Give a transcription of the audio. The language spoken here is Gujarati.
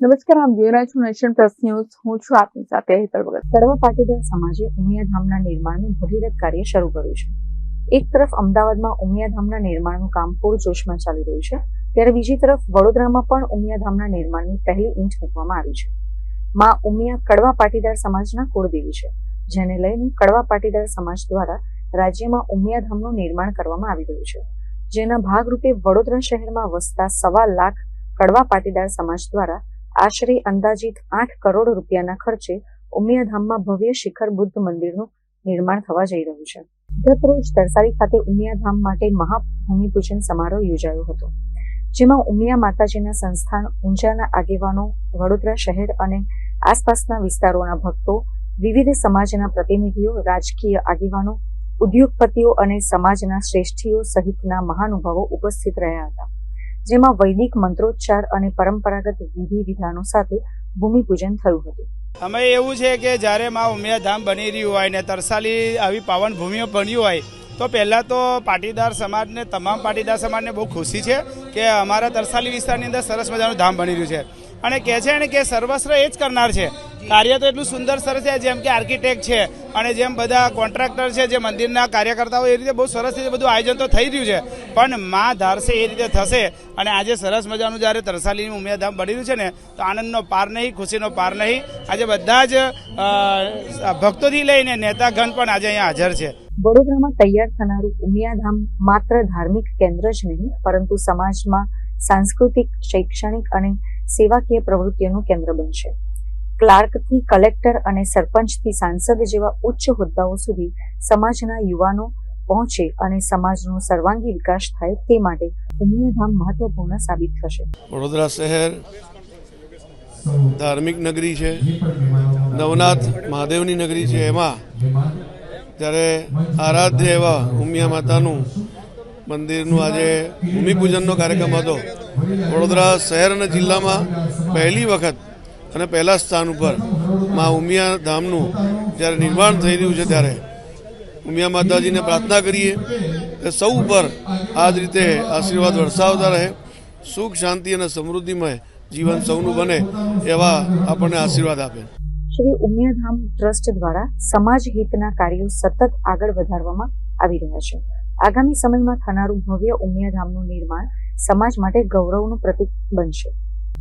નમસ્કાર આપ જોઈ રહ્યા છો નેશન પ્લસ ન્યૂઝ. હું છું આપની સાથે હેતલ ભગત. કડવા પાટીદાર સમાજે ઉમિયાધામના નિર્માણનું ભગીરથ કાર્ય શરૂ કર્યું છે. એક તરફ અમદાવાદમાં ઉમિયાધામના નિર્માણનું કામ પૂરજોશમાં ચાલી રહ્યું છે, ત્યારે બીજી તરફ વડોદરામાં પણ ઉમિયાધામના નિર્માણની પહેલી ઈંટ મૂકવામાં આવી છે. માં ઉમિયા કડવા પાટીદાર સમાજના કુળદેવી છે, જેને લઈને કડવા પાટીદાર સમાજ દ્વારા રાજ્યમાં ઉમિયાધામનું નિર્માણ કરવામાં આવી રહ્યું છે. જેના ભાગરૂપે વડોદરા શહેરમાં વસતા સવા લાખ કડવા પાટીદાર સમાજ દ્વારા આશરે અંદાજિત આઠ કરોડ રૂપિયાના ખર્ચે ઉમિયાધામમાં ભવ્ય શિખર બુદ્ધ મંદિરનું નિર્માણ થવા જઈ રહ્યું છે. ગત રોજ તરસારી ખાતે ઉમિયાધામ માટે મહાભૂમિપૂજન સમારોહ યોજાયો હતો, જેમાં ઉમિયા માતાજીના સંસ્થાન, ઊંઝાના આગેવાનો, વડોદરા શહેર અને આસપાસના વિસ્તારોના ભક્તો, વિવિધ સમાજના પ્રતિનિધિઓ, રાજકીય આગેવાનો, ઉદ્યોગપતિઓ અને સમાજના શ્રેષ્ઠીઓ સહિતના મહાનુભાવો ઉપસ્થિત રહ્યા હતા. જેમાં વૈદિક મંત્રોચ્ચાર અને પરંપરાગત વિધિ વિધાનો સાથે ભૂમિપૂજન થયું હતું. અમે એવું છે કે જ્યારે માં ઉમિયાધામ બની રહ્યું હોય ને તરસાલી આવી પાવન ભૂમિઓ બન્યું હોય, તો પહેલાં તો પાટીદાર સમાજને, તમામ પાટીદાર સમાજને બહુ ખુશી છે કે અમારા તરસાલી વિસ્તારની અંદર સરસ મજાનું ધામ બની રહ્યું છે. અને કહે છે ને કે સર્વસ્વ એ જ કરનાર છે. કાર્ય તો એટલું સુંદર સરસ છે, જેમ કે આર્કિટેક્ટ છે, અને જેમ બધા કોન્ટ્રાક્ટર છે, જે મંદિરના કાર્યકર્તાઓ, એ રીતે બહુ સરસ રીતે બધું આયોજન તો થઈ રહ્યું છે. પણ માં ધારશે એ રીતે થશે, અને આજે સરસ મજાનું જ્યારે તરસાલીનું ઉમિયાધામ બની રહ્યું છે ને, તો આનંદનો પાર નહીં, ખુશીનો પાર નહીં. આજે બધા જ ભક્તોથી લઈને નેતાગણ પણ આજે અહીંયા હાજર છે. વડોદરામાં તૈયાર થનારું ઉમિયાધામ માત્ર ધાર્મિક કેન્દ્ર જ નહીં, પરંતુ સમાજમાં સાંસ્કૃતિક, શૈક્ષણિક અને સેવાકીય પ્રવૃત્તિઓનું કેન્દ્ર બનશે. ક્લાર્કથી કલેક્ટર અને સરપંચથી સાંસદ જેવા ઉચ્ચ હોદ્દાઓ સુધી સમાજના યુવાનો પહોંચે અને સમાજનો સર્વાંગી વિકાસ થાય તે માટે ઉમિયાધામ મહત્વપૂર્ણ સાબિત થશે. વડોદરા શહેર ધાર્મિક નગરી છે. નવનાથ મહાદેવની નગરી છે. એમાં ત્યારે આરાધ્ય એવા ઉમિયા માતાનું મંદિરનું આજે ભૂમિપૂજનનો કાર્યક્રમ હતો. વડોદરા શહેર અને જિલ્લામાં પહેલી વખત અને પહેલા સ્થાન ઉપર મા ઉમિયા ધામનું જ્યારે નિર્માણ થઈ રહ્યું છે ત્યારે ઉમિયા માતાજીને પ્રાર્થના કરીએ કે સૌ ઉપર આ જ રીતે આશીર્વાદ વરસાવતા રહે, સુખ, શાંતિ અને સમૃદ્ધિમય જીવન સૌનું બને એવા આપણને આશીર્વાદ આપે. શ્રી ઉમિયાધામ ટ્રસ્ટ દ્વારા સમાજ હિતના કાર્યો સતત આગળ વધારવામાં આવી રહ્યા છે. આગામી સમયમાં થનારું ભવ્ય ઉમિયાધામનું નિર્માણ સમાજ માટે ગૌરવનું પ્રતીક બનશે.